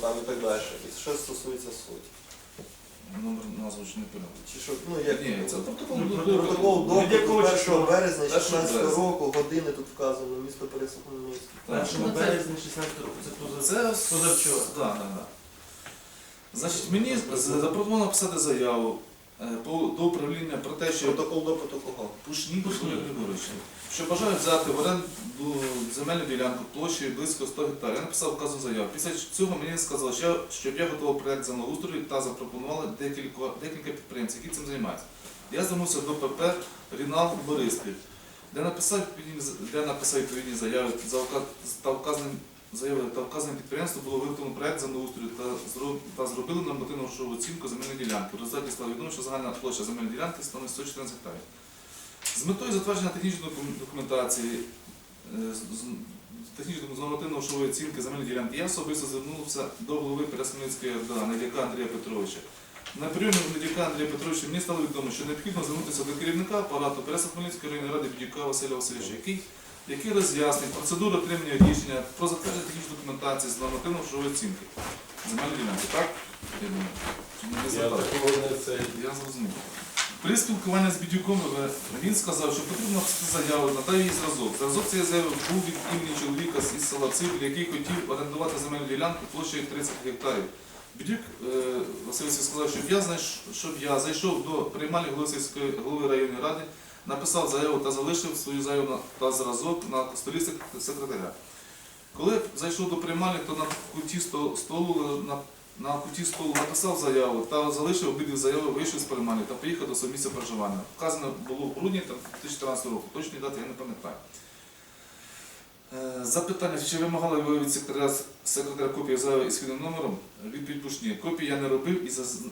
там і так далі. І що стосується суті. Номер назву ж не пам'ятаю. Чи що, ну як Ні, це протокол Ну, до- протокол Ну, до 1 березня Першого 16 року, години тут вказано, місто Пересух місто. Так, Першого ну, це- березня 16 року. Це позавчора. Це позавчора. Да, да, да. Значить, мені запропоновано писати заяву до управління про те, що Протокол до протоколу. Пушнік Пушнік. Юрій що бажають взяти в оренду земельну ділянку площею близько 100 гектарів. Я написав вказану заяву. Після цього мені сказали, що, щоб я готував проєкт землеустрою та запропонували декілька, декілька підприємців, які цим займаються. Я звернувся до ПП Рінал Бориспіль, де написав де написав відповідні заяви за вка- та вказаним заяви та вказаним підприємством було виготовлено проєкт землеустрою та, зробили нормативну грошову оцінку земельної ділянки. В результаті стало відомо, що загальна площа земельної ділянки становить 114 гектарів. З метою затвердження технічної документації е, технічної нормативної грошової оцінки земельної ділянки я особисто звернувся до голови Пересмільської РДА Недяка Андрія Петровича. На прийомі в Андрія Петровича мені стало відомо, що необхідно звернутися до керівника апарату Пересмільської районної ради Бідюка Василя Васильовича, який, який роз'яснить процедуру отримання рішення про затвердження технічної документації з нормативної грошової оцінки земельної ділянки. Так? Я думаю. Не зрозумів. При спілкуванні з Бідюком він сказав, що потрібно заяву, надав їй зразок. Зразок цієї заяви був від імені чоловіка з- із села Цивіль, який хотів орендувати земельну ділянку площею 30 гектарів. Бідюк е, Васильович сказав, щоб я, знайш- щоб я зайшов до приймальні голови сільської голови районної ради, написав заяву та залишив свою заяву та зразок на столі секретаря. Коли зайшов до приймальні, то на куті столу на на куті столу написав заяву та залишив обидві заяви, вийшов з приймальні та поїхав до свого місця проживання. Вказано було в грудні там, 2014 року, точної дати я не пам'ятаю. Е, Запитання, чи вимагали ви від секретаря, секретаря копії заяви із вхідним номером? Відповідь пушні. Копії я не робив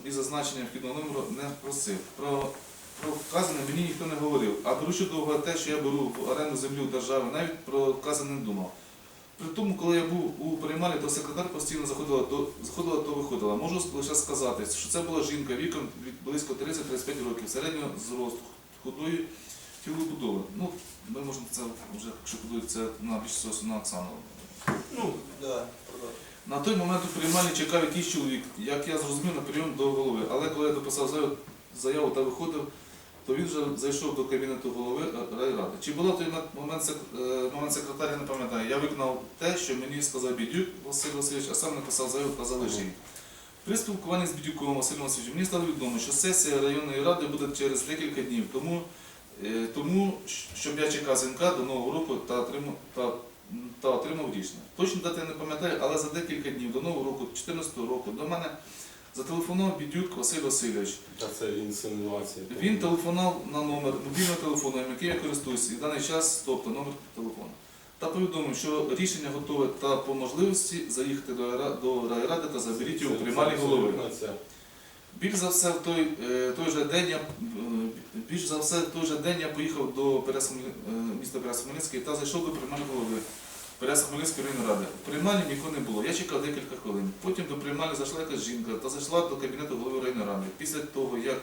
і зазначення вхідного номеру не просив. Про, про вказане мені ніхто не говорив, а беручи до уваги те, що я беру в оренду землю у держави, навіть про вказане не думав. При тому, коли я був у приймалі, то секретар постійно заходила, то, заходила, то виходила. Можу лише сказати, що це була жінка віком від близько 30-35 років, середнього зросту, худої тілобудови. Ну, ми можемо це вже, якщо подивитися на більш всього на Ну, Да. На той момент у приймальні чекав якийсь чоловік, як я зрозумів, на прийом до голови. Але коли я дописав заяву- заяву та виходив, то він вже зайшов до кабінету голови райради. Чи була той момент, е, момент секретаря, не пам'ятаю. Я виконав те, що мені сказав Бідюк Василь Васильович, а сам написав заяву та залишив. При спілкуванні з Бідюком Василем Васильовичем мені стало відомо, що сесія районної ради буде через декілька днів. Тому, е, тому щоб я чекав дзвінка до Нового року та отримав, та, та отримав рішення. Точно дати я не пам'ятаю, але за декілька днів до Нового року, 2014 року, до мене зателефонував Бідюк Василь Васильович. Та це інсинуація. Він телефонував на номер мобільного телефону, яким я користуюся, і в даний час, тобто номер телефону. Та повідомив, що рішення готове та по можливості заїхати до райради та заберіть його у приймальні голови. Більш за все, в той, е, той же день я е, більш за все, в той же день я поїхав до Пересхмель- е, міста Пересхмельницький та зайшов до приймальної голови Пересхмельницької районної ради. В приймальні нікого не було. Я чекав декілька хвилин. Потім до приймальні зайшла якась жінка та зайшла до кабінету голови районної ради. Після того, як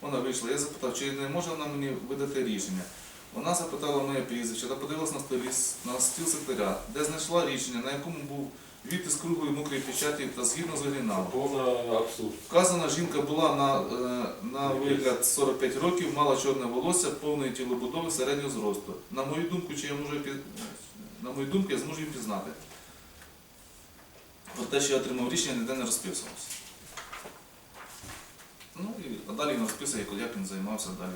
вона вийшла, я запитав, чи не може вона мені видати рішення. Вона запитала моє прізвище та подивилась на столі на стіл секретаря, де знайшла рішення, на якому був відтиск круглої мокрої печаті та згідно з оригіналом. Вказана жінка була на, е, на вигляд 45 років, мала чорне волосся, повної тілобудови середнього зросту. На мою думку, чи я можу на мою думку, я зможу її пізнати. Про те, що я отримав рішення, ніде не розписувався. Ну і а далі він розписує, як він займався далі.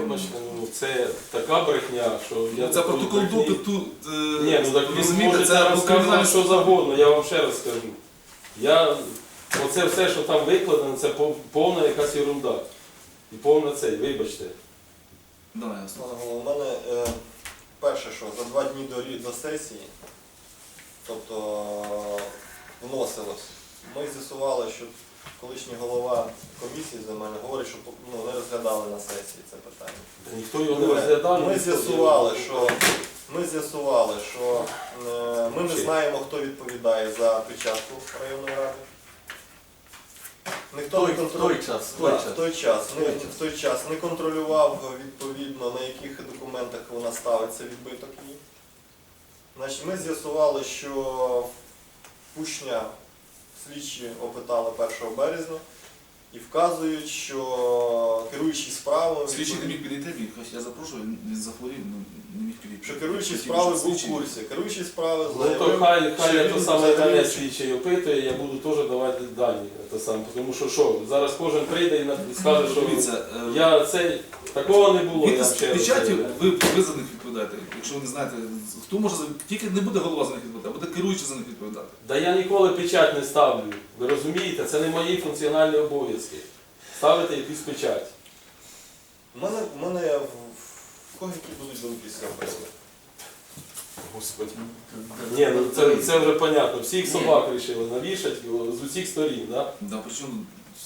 Вибачте, ну це така брехня, що я Ну, це протокол допиту. е, Ні, ну так розумієте, це кримінальне що завгодно, я вам ще раз скажу. Я, оце все, що там викладено, це повна якась ерунда. І повна цей, вибачте. Давай. У мене е, перше, що за два дні до, до сесії, тобто вносилось, ми з'ясували, що колишній голова комісії земельної говорить, що ну, не розглядали на сесії це питання. Та ніхто його не розглядав. Ми ніхто з'ясували, його- що ми з'ясували, що е, ми не знаємо, хто відповідає за печатку районної ради. Ніхто не той час, Да, в той час. Ми в той час не контролював відповідно на яких документах вона ставиться відбиток її. Значить, ми з'ясували, що Пушня слідчі опитали 1 березня і вказують, що керуючий справами Слідчий не міг підійти, міг, хоч я запрошую, він він захворів, ну не міг підійти. що керуючий справи був в курсі. Керуючий справи Ну то заявив, хай, хай я то саме мене слідчий опитує, я буду теж давати дані. То саме, тому що що, зараз кожен прийде і на- скаже, що Дивіться, е, я цей такого не було. Я Підпис ще раз печаті, заявляю. ви, ви за них відповідаєте. Якщо ви не знаєте, хто може за тільки не буде голова за них відповідати, а буде керуючий за них відповідати. Да я ніколи печать не ставлю. Ви розумієте, це не мої функціональні обов'язки. Ставити якусь печать. У мене, в мене в, в кого які будуть думки з цього приводу? Господи. Ні, ну це, це вже понятно. Всіх собак вирішили навішати його з усіх сторін. Да? Да, причому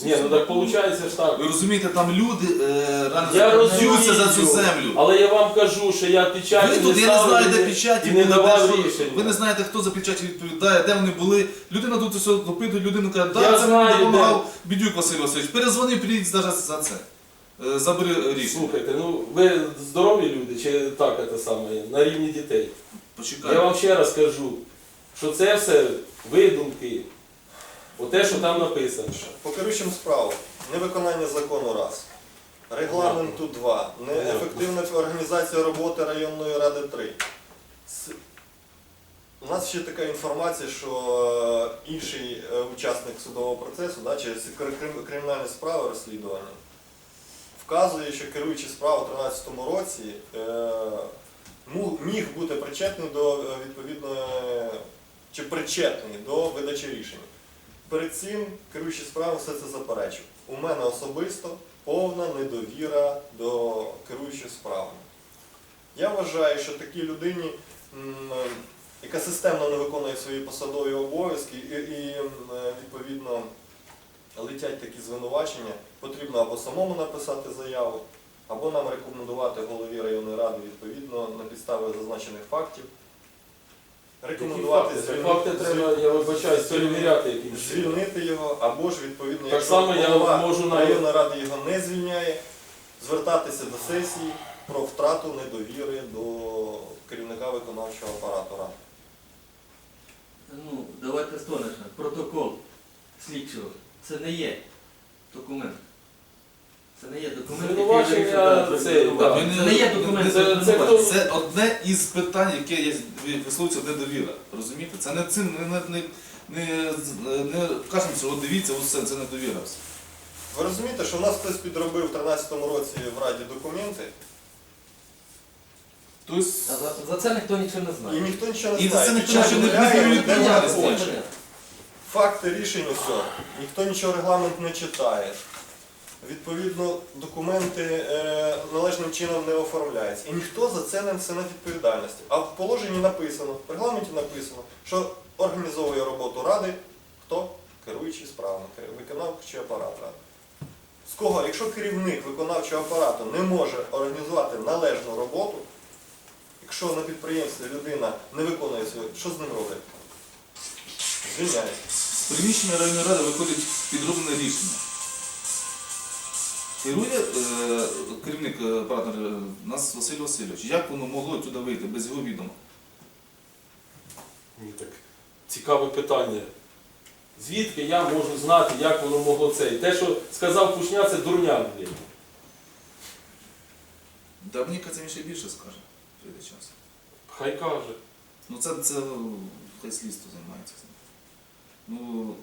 Ні, ну так виходить ж так. Ви розумієте, там люди е, реально Я б'ються за цю землю. Але я вам кажу, що я печаті Ви не тут, я не ставлю знаю, де печаті і не були, давав де що. рішення. Ви не знаєте, хто за печаті відповідає, де вони були. Людина тут все допитує, людину каже, Я да, це знаю, мені допомагав Бідюк Василь Васильович. Перезвони, приїдь навіть за це. Е, Забери рішення. Слухайте, ну ви здорові люди чи так це саме на рівні дітей? Почекай. Я вам ще раз кажу, що це все видумки. Оте, що там написано. По керуючим справам, невиконання закону раз. Регламенту 2. Неефективна організація роботи районної ради 3. У нас ще така інформація, що е, інший е, учасник судового процесу, да, крим- кримінальні справи розслідування, вказує, що керуючий справу у 2013 році е, міг бути причетний до відповідної чи причетний до видачі рішення. Перед цим керуючий справами все це заперечив. У мене особисто повна недовіра до керуючих справами. Я вважаю, що такій людині, яка системно не виконує свої посадові обов'язки і, і відповідно летять такі звинувачення, потрібно або самому написати заяву, або нам рекомендувати голові районної ради відповідно на підставі зазначених фактів. Рекомендувати Які факти? звільнити- треба, я вибачаюсь, перевіряти якимось. чином. звільнити його, або ж відповідно, Так якщо само я голова можу на- районної ради його не звільняє, звертатися до сесії про втрату недовіри до керівника виконавчого апарату ради. Ну, давайте стонешно. Протокол слідчого. Це не є документ. Це не є документ. який Звинувачення це, да, да. Ви не- є документ. Це- це хто- Це одне із питань, яке є висловлюється недовіра. Розумієте? Це не цим не, не, не, не, не кажемо, що от дивіться, ось це, це недовіра. Ви розумієте, що в нас хтось підробив в 2013 році в Раді документи, Тобто, А за, за це ніхто нічого не і знає. ніхто нічого не І за знає. це Під ніхто час ще не- не гуляє, повинен де відповідальність вона хоче. Факти рішень усе. Ніхто нічого регламент не читає. Відповідно, документи е, належним чином не оформляються. І ніхто за це не несе відповідальності. А в положенні написано, в регламенті написано, що організовує роботу ради хто? Керуючий справами, виконавчий апарат ради. З кого, якщо керівник виконавчого апарату не може організувати належну роботу, якщо на підприємстві людина не виконує свою, що з ним робити? Звільняється. з приміщення районної ради виходить підроблене рішення. Керує е, керівник е, апарату е, нас Василь Васильович. Як воно могло туди вийти без його відома? Мені так цікаве питання. Звідки я можу знати, як воно могло це? І те, що сказав Кушня, це дурня, блін. Да мені це ще більше скаже. Прийде час. Хай каже. Ну це, це ну, хай слідство займається цим. Ну,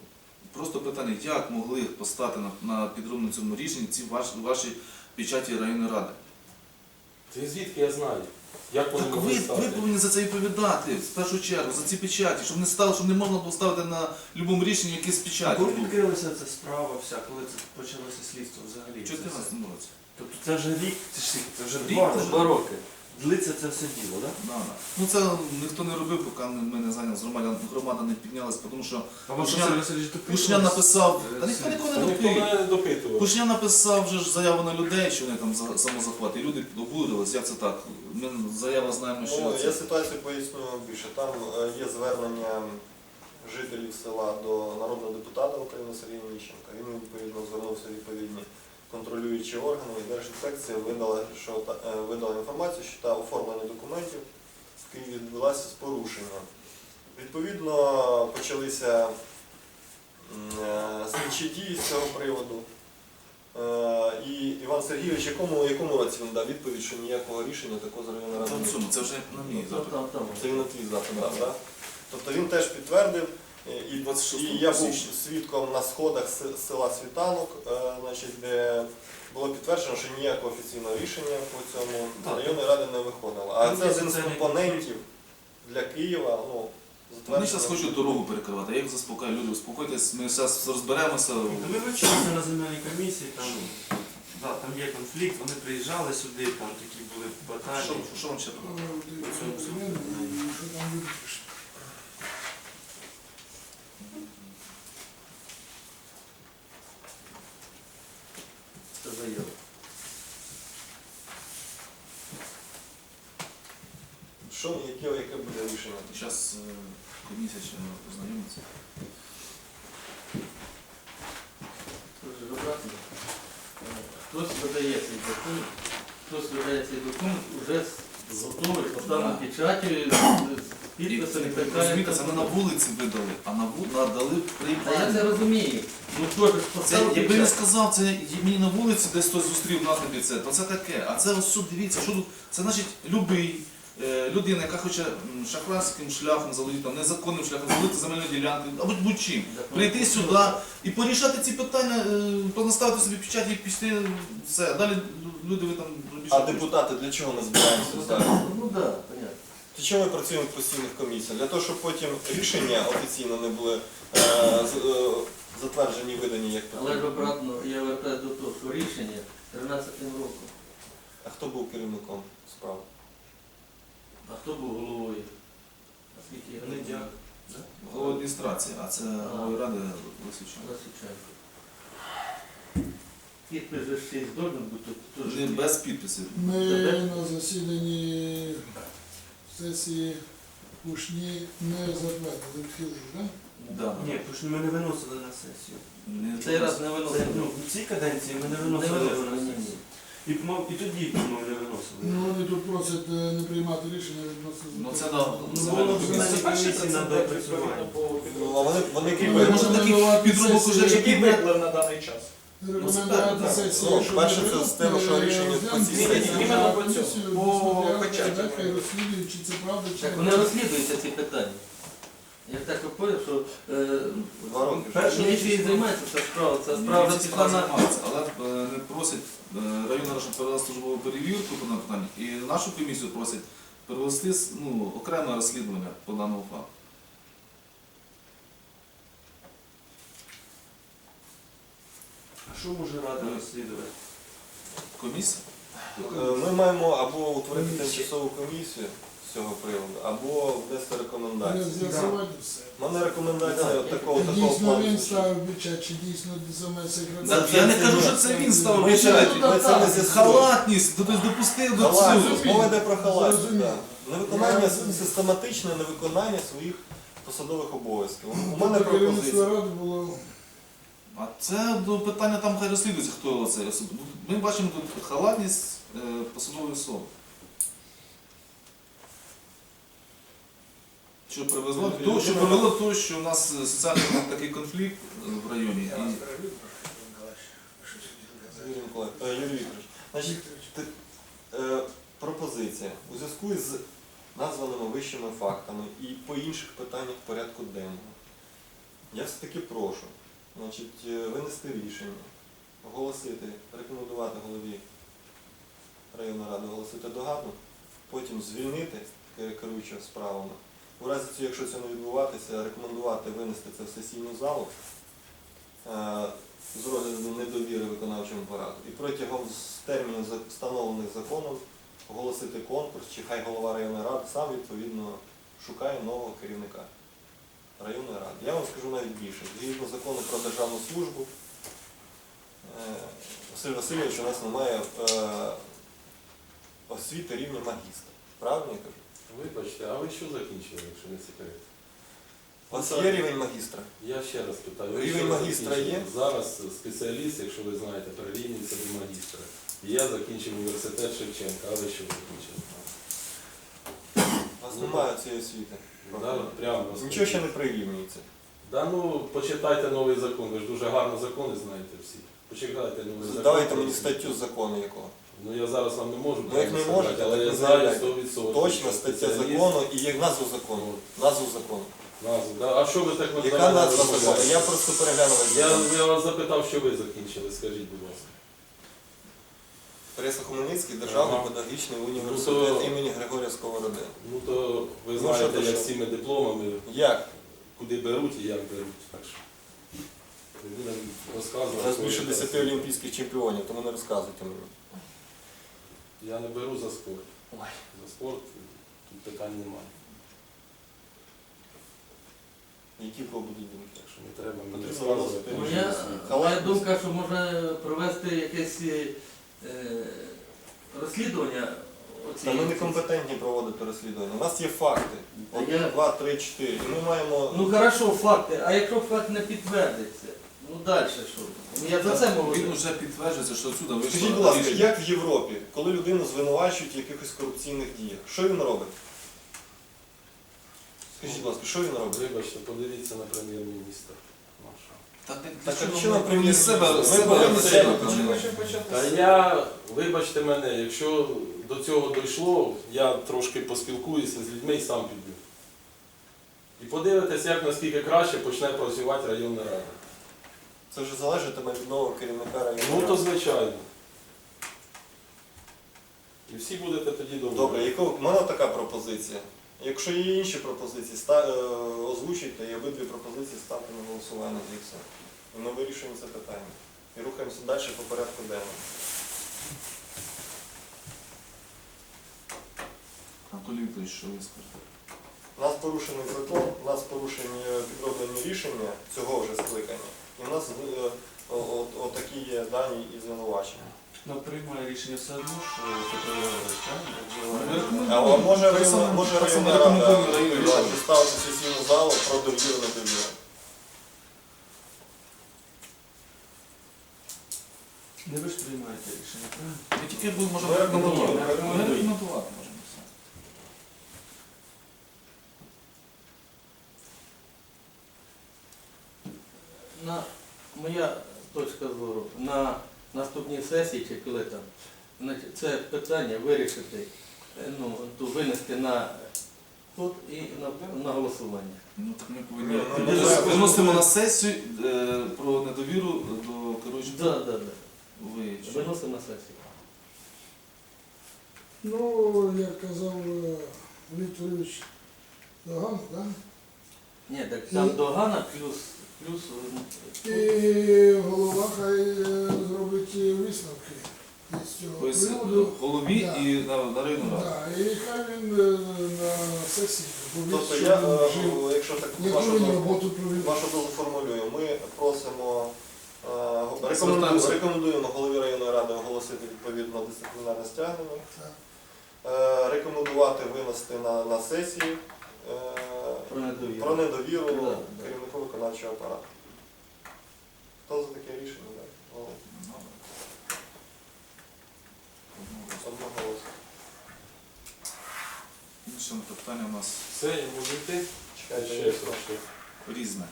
просто питання, як могли постати на, на підробному цьому рішенні ці ваш, ваші печаті районної ради? Ти звідки я знаю? Як Так ви, стати? ви повинні за це відповідати в першу чергу, за ці печаті, щоб не стало, щоб не можна було ставити на будь-якому рішенні якісь печаті. Коли відкрилася ця справа вся, коли це почалося слідство взагалі? В Це 14 році. Тобто це вже рік, це ж це вже Рік два, це вже. два роки. Длиться це все діло, так? Да, да. Ну це ніхто не робив, поки ми не зайнялися, громада, громада не піднялася, тому що А Василь Васильович Кушня написав, Е, та ніхто нікого не ніхто допив. мене не допитував. Кушня написав вже ж заяву на людей, що вони там за- самозахват, і люди обурились, як це так? Ми заява знаємо, що Ну, це. я ситуацію поясню більше. Там е, є звернення жителів села до народного депутата України Сергія Міщенка. Він відповідно звернувся відповідні контролюючі органи і Держінспекція що та, е, інформацію, що та оформлення документів в Києві відбулася з порушенням. Відповідно, почалися слідчі дії з цього приводу. Е, І Іван Сергійович, якому, якому році він дав відповідь, що ніякого рішення такого з районної ради цьому, це вже на мій Ну, запит. Це він на твій запит так? Тобто він теж підтвердив, е, і, 26 і я був свідком на сходах села Світанок, е, значить, де було підтверджено, що ніякого офіційного рішення по цьому Так. районної ради не виходило. А це один з компонентів для Києва. Ну, Вони зараз хочуть дорогу перекривати. Я їх заспокаю, люди, успокойтесь, ми зараз розберемося. Ми вивчилися на земельній комісії, там, да, там є конфлікт, вони приїжджали сюди, там такі були Що, баталії. що вам ще треба? Це заява. Що, яке, яке буде рішення? Зараз комісія ще. Е, Хтось видає цей документ, хтось видає цей документ уже з готовий, поставлений печаттю, з- з І підписом і розумієте, це ми на вулиці видали, а на ву... надали при Та я це розумію. Ну хто ж Це, поставив якби не печать? сказав, це мені на вулиці десь хтось зустрів напрямки це, то це таке. А це ось тут дивіться, що тут. Це значить любий. Е, Людина, яка хоче шахрайським шляхом заводити, там, незаконним шляхом заводити земельну ділянку, або будь-чим. Прийти сюди і порішати ці питання, е, понаставити собі печаті і пішли все. Далі люди ви там робіть, А депутати для чого ми збираємося Ну зараз? ну да, понятно. Для чого ми працюємо в постійних комісіях? Для того, щоб потім рішення офіційно не були е, з- е, затверджені і видані як Але ж потрібно. обратно я вертаюся до того, що рішення 13-м роком. А хто був керівником справи? А хто був головою? Наскільки я Не. Голова адміністрації, а це голови ради Лисичан. Лисиченко. Підпис же ще й бути. тут Не теж без підписів. Ми на засіданні сесії Кушні не затвердили, відхилили, так? Да. Ні, тому що ми не виносили на сесію. Не Цей раз не Це, виносили. ну, в цій каденції ми не Не виносили виносили, на сесію. І, по-моєму, і тоді, виносили. Ну вони тут просять е, не приймати рішення відносно Ну, це да, Ну, це воно вже на доопрацювання. Ну, а вони, вони Який кіпають. Може такий підробок уже Сесії. який на даний час. Рекомендувати Ну, сесії, так. щоб Ну, перше, це з тим, що е, рішення по цій сесії. Іменно по цьому, по печаті. так, хай розслідують, чи це правда, чи Так вони розслідуються ці питання. Я так поняв, що е, Два роки. вже. Перше- міліція і займається ця справа. Ця справа вже пішла на займаються, але е, не просять е, районна раша провела службову перевірку по даному питанню, і нашу комісію просять провести ну, окреме розслідування по даному факту. А що може рада розслідувати? Комісія? Е, Ми маємо або утворити тимчасову комісію з цього приводу, або внести рекомендації. У мене рекомендація Да. от такого такого Дійсно плану. він ставив печать, чи дійсно саме Та секретар. Я не кажу, що це він ставив Ми це- печаті. ми це не з'ясуємо. Халатність, тобто допустив до цього. Халатність, мова йде про халатність. Зрозуміло. да. Невиконання, Я- систематичне невиконання своїх посадових обов'язків. У мене Тобто керівництво пропозиція. ради було А це до питання там хай розслідується, хто це особи. Ми бачимо тут халатність е, посадової особи. Що привезло до того, що привело до того, що у нас соціальний такий конфлікт в районі. І Юрій Миколаївич, е, Юрій Вікторович, значить, ти- е, пропозиція у зв'язку з названими вищими фактами і по інших питаннях порядку денного. Я все-таки прошу значить, е, винести рішення, оголосити, рекомендувати голові районної ради оголосити догаду, потім звільнити ке- керуючого справами. У разі цього, якщо це не відбуватися, рекомендувати винести це в сесійну залу е, з розгляду недовіри виконавчому апарату і протягом за- встановлених законом оголосити конкурс, чи хай голова районної ради сам відповідно шукає нового керівника районної ради. Я вам скажу навіть більше. Згідно закону про державну службу, е, Василь Васильович у нас немає е, освіти рівня магістра. Правильно я кажу? Вибачте, а ви що закінчили, якщо не секрет? У вас є рівень магістра? Я ще раз питаю. ви Рівень що магістра закінчили? є? Зараз спеціаліст, якщо ви знаєте, прирівнюється до магістра. І я закінчив університет Шевченка, а ви що закінчили? У вас немає цієї освіти. Да, прямо Нічого ще не прирівнюється. Да ну, почитайте новий закон, ви ж дуже гарно закони знаєте всі. Почитайте новий закон. Давайте мені статтю закону якого. Ну я зараз вам не можу Ну, як не сказати, можете, але так я знаю заявляйте. 100%. Точно стаття закону і є назву закону. Назву закону. Назву, да? А що ви так Яка назва закону? Я просто переглянув Я, я вас запитав, що ви закінчили, скажіть, будь ласка. Тараса Хмельницький, Державний Ага. педагогічний Ну, університет то- імені Григорія Сковороди. Ну то ви Ну, знаєте, як що? з цими дипломами, Як? куди беруть і як беруть. Так що не будемо розказувати. У нас більше 10 олімпійських чемпіонів, тому не розказуйте мені. Я не беру за спорт. Ой. За спорт тут питань немає. Які в кого будуть думки? Так що не треба мені Потрібно розказувати. виносити Моя, моя думка, що можна провести якесь е, розслідування. Та ми не компетентні проводити розслідування. У нас є факти. Один, я- два, три, чотири. І ми маємо. Ну хорошо, факти. А якщо факт не підтвердиться, ну далі що? Ну, Я за це можу. Він вже підтверджується, що отсюда вийшло Скажіть, будь ласка, рішення. як в Європі, коли людину звинувачують в якихось корупційних діях, що він робить? Скажіть, будь ласка, що він робить? Вибачте, подивіться на прем'єр-міністра нашого. Та ти- Так, ти що, ми прем'єр- себе, Ми себе, повинні ми себе себе починати. Та я, вибачте мене, якщо до цього дійшло, я трошки поспілкуюся з людьми і сам піду. І подивитесь, як наскільки краще почне працювати районна рада. Це вже залежатиме від нового керівника району. Ну то звичайно. І всі будете тоді доволі. Добре, яка в мене така пропозиція. Якщо є інші пропозиції, ста, е, озвучуйте і обидві пропозиції ставте на голосування і все. І ми вирішуємо це питання. І рухаємося далі по порядку денному. Анатолій Вікторович, що ви скажете? У нас порушений закон, у нас порушені підроблені рішення цього вже скликання. І в нас е, отакі є дані і звинувачення. Ну, приймає рішення все одно, що Петро Ігорович, Ми- А може районна, може районна рада да, сесійну залу про довіру на довіру. Не ви ж приймаєте рішення, правильно? Ми тільки будемо можемо рекомендувати. рекомендуємо, Ми рекомендуємо. рекомендувати можемо все. На, моя точка зору, на наступній сесії чи коли там, значить, це питання вирішити, е, ну, то винести на суд і на, на голосування. Ну так ми повинні. Ні, ну, тобто Виносимо на сесію е, про недовіру до керуючого. Да, да, да. Ви що? Виносимо на сесію. Ну, як казав е, Вікторович Даган, да? Ні, так там І- догана плюс, плюс е, І голова хай е, зробить висновки з цього Тобто приводу. голові Да. і на, на районну раду. Да, і хай він е, на сесії Тобто я, він е, вжив, якщо так яку вашу він думку- роботу провів. Вашу дозу формулюю. Ми просимо, е, Звертаємося. рекомендуємо, рекомендуємо голові районної ради оголосити відповідно дисциплінарне стягнення, Так. е, рекомендувати винести на, на сесії е, про недовіру. про недовіру Да, да. керівнику виконавчого апарату. Хто за таке рішення? Да? Голос. Одноголосно. Інше питання у нас Все, я можу йти? Чекайте, Ще я що, різне.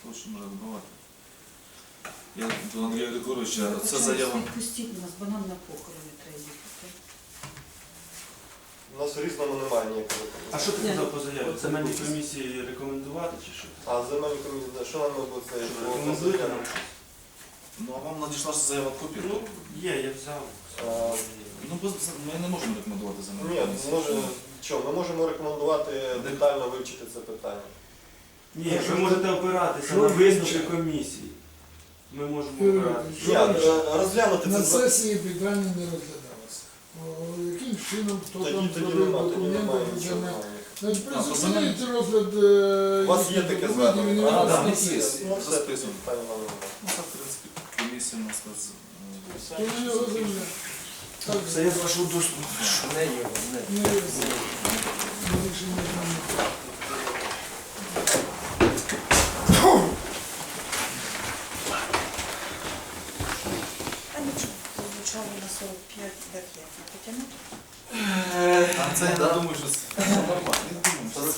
Хто що може додавати? Я до Андрія Григоровича, це заява. Відпустіть нас, бо нам на похорони треба їхати. У нас в різному немає ніякого А що ти казав по заяві? це буде. комісії рекомендувати чи що? А земельні комісії, що нам буде це? Що, Рекомендуєте нам? Ну а вам надійшла ж заява копія? Ну, є, я взяв. Ну, бо ми не можемо рекомендувати за Ні, може, що, ми можемо рекомендувати детально вивчити це питання. Ні, ви можете опиратися на висновки комісії. Ми можемо опиратися. Ні, е, розглянути На це за- сесії питання не розглядалося. О, чином, хто тоді, там тоді зробив нема, тоді документи, немає тоді нічого. не. Значить, А, розгляд е, У вас є таке документів, і не звернення? А, виносити да, на є. сесію. Ну, все. Ну, так, в принципі, комісія у нас роз... То є. Так, Це я з вашого. Не його, не. не не рішення прийнято. А нічого, звучало на 45 дохід. Не потягнути? Е, а це я думаю, що нормально.